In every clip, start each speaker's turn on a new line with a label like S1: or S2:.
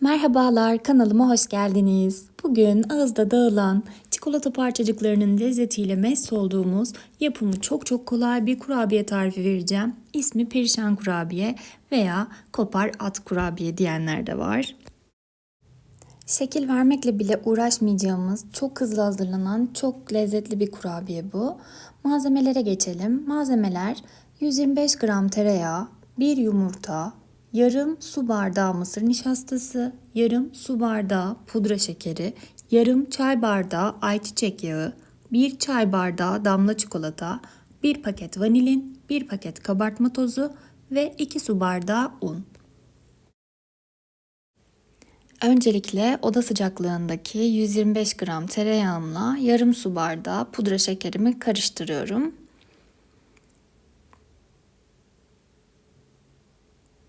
S1: Merhabalar, kanalıma hoş geldiniz. Bugün ağızda dağılan çikolata parçacıklarının lezzetiyle mest olduğumuz yapımı çok çok kolay bir kurabiye tarifi vereceğim. İsmi perişan kurabiye veya kopar at kurabiye diyenler de var. Şekil vermekle bile uğraşmayacağımız, çok hızlı hazırlanan, çok lezzetli bir kurabiye bu. Malzemelere geçelim. Malzemeler 125 gram tereyağı, 1 yumurta, yarım su bardağı mısır nişastası, yarım su bardağı pudra şekeri, yarım çay bardağı ayçiçek yağı, 1 çay bardağı damla çikolata, 1 paket vanilin, 1 paket kabartma tozu ve 2 su bardağı un. Öncelikle oda sıcaklığındaki 125 gram tereyağımla yarım su bardağı pudra şekerimi karıştırıyorum.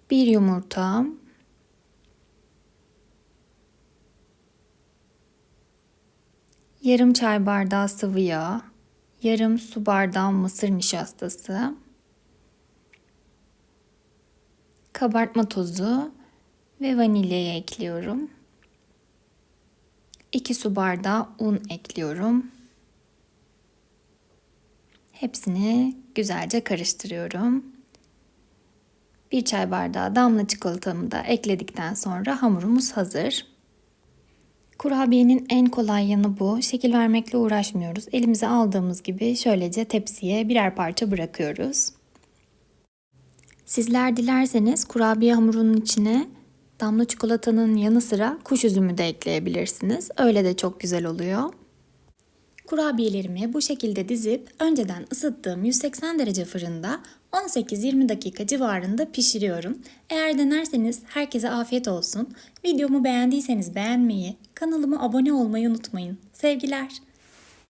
S1: Bir yumurta, yarım çay bardağı sıvı yağ, yarım su bardağı mısır nişastası, kabartma tozu ve vanilyayı ekliyorum. 2 su bardağı un ekliyorum. Hepsini güzelce karıştırıyorum. Bir çay bardağı damla çikolatamı da ekledikten sonra hamurumuz hazır. Kurabiyenin en kolay yanı bu. Şekil vermekle uğraşmıyoruz. Elimize aldığımız gibi şöylece tepsiye birer parça bırakıyoruz. Sizler dilerseniz kurabiye hamurunun içine damla çikolatanın yanı sıra kuş üzümü de ekleyebilirsiniz. Öyle de çok güzel oluyor. Kurabiyelerimi bu şekilde dizip önceden ısıttığım 180 derece fırında 18-20 dakika civarında pişiriyorum. Eğer denerseniz herkese afiyet olsun. Videomu beğendiyseniz beğenmeyi, kanalıma abone olmayı unutmayın. Sevgiler.